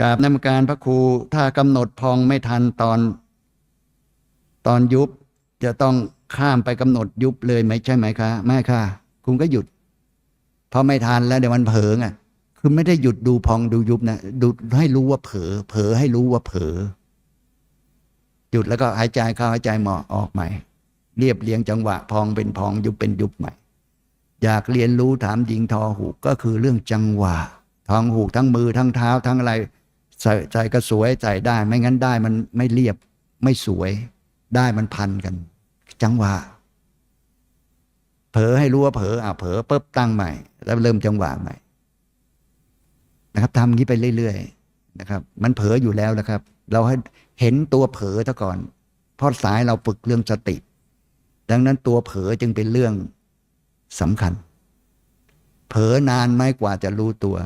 กราบนมการพระครูถ้ากำหนดพองไม่ทันตอน ตอนยุบ จะต้องข้ามไปกำหนดยุบเลยไหมใช่ไหมคะไม่ค่ะคุณก็หยุดเพราะไม่ทันแล้วเดี๋ยวมันเผลอไงคือไม่ได้หยุดดูพองดูยุบนะดูให้รู้ว่าเผลอเผลอให้รู้ว่าเผลอหยุดแล้วก็หายใจเข้าหายใจหมอออกใหม่ เรียบเรียงจังหวะพองเป็นพองยุบเป็นยุบใหม่ อยากเรียนรู้ถามหญิงทอหูกก็คือเรื่องจังหวะทองหูกทั้งมือทั้งเท้าทั้งอะไร ใส่ใส่ก็สวยใส่ได้ ไม่งั้นได้มันไม่เรียบไม่สวย ได้มันพันกัน จังหวะเผลอให้รู้ว่าเผลออะเผลอปุ๊บตั้งใหม่ แล้วเริ่มจังหวะใหม่ นะครับทำอย่างนี้ไปเรื่อยๆนะครับ มันเผลออยู่แล้วนะครับ เราให้เห็นตัวเผลอซะก่อนเพราะสายเราฝึกเรื่องสติ ดังนั้นตัวเผลอจึงเป็นเรื่องสำคัญ เผลอนานไหมกว่าจะรู้ตัว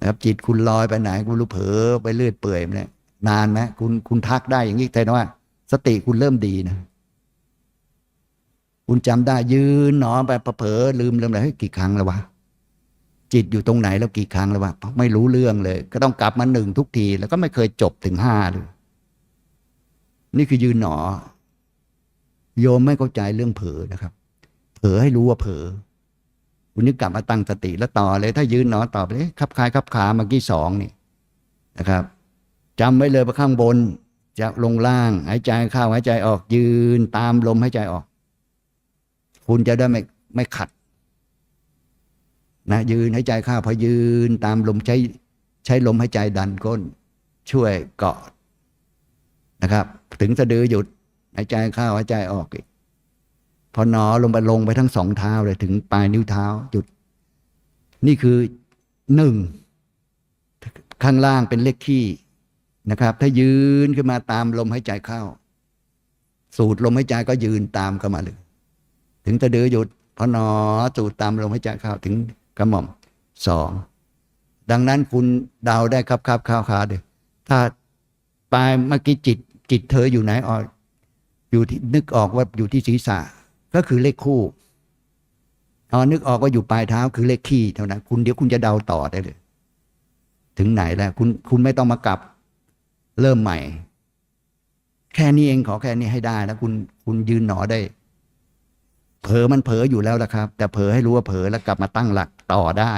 นะครับจิตคุณลอยไปไหนคุณรู้เผลอไปเลื่อยเปื่อยเนี่ยนานไหมคุณคุณทักได้อย่างนี้แต่ว่า สติคุณเริ่มดีนะ คุณจำได้ยืนหนอไปเผลอลืมลืมอะไรเฮ้ยกี่ครั้งแล้ววะจิตอยู่ตรงไหนแล้วกี่ครั้งแล้ววะไม่รู้เรื่องเลย ก็ต้องกลับมาหนึ่งทุกที แล้วก็ไม่เคยจบถึงห้าเลย นี่คือยืนหนอ โยมไม่เข้าใจเรื่องเผลอนะครับ เผลอให้รู้ว่าเผลอ คุณนึกกลับมาตั้งสติแล้วต่อเลย ถ้ายืนหนอต่อไปเลยขับคายขับขาเมื่อกี้สองนี่นะครับจำไว้เลยว่าข้างบนจะลงล่างหายใจเข้าหายใจออกยืนตามลมหายใจออก คุณจะได้ไม่ไม่ขัดนะยืนหายใจเข้าพอยืนตามลมใช้ใช้ลมหายใจดันก้น ช่วยเกาะนะครับ ถึงสะดือหยุดหายใจเข้าหายใจออกอีก พอหนอลงไปลงไปทั้งสองเท้าเลยถึงปลายนิ้วเท้าหยุด นี่คือหนึ่งข้างล่างเป็นเลขขี้นะครับ ถ้ายืนขึ้นมาตามลมหายใจเข้า สูดลมหายใจก็ยืนตามเข้ามาเลยถึงสะดือหยุดพอหนอสูดตามลมหายใจเข้าถึงกระหม่อมสองดังนั้นคุณเดาได้ครับครับข้าวขาเดียถ้าปลายเมื่อกี้จิตจิตเธออยู่ไหนออกอยู่ที่นึกออกว่าอยู่ที่ศีรษะ ก็คือเลขคู่อ๋อนึกออกว่าอยู่ปลายเท้าคือเลขขี้เท่านั้น คุณเดี๋ยวคุณจะเดาต่อได้เลย ถึงไหนแล้ว คุณคุณไม่ต้องมากลับ เริ่มใหม่ แค่นี้เองขอแค่นี้ให้ได้แล้วคุณคุณยืนหนอได้ เผลอมันเผลออยู่แล้วละครับ แต่เผลอให้รู้ว่าเผลอแล้วกลับมาตั้งหลักต่อได้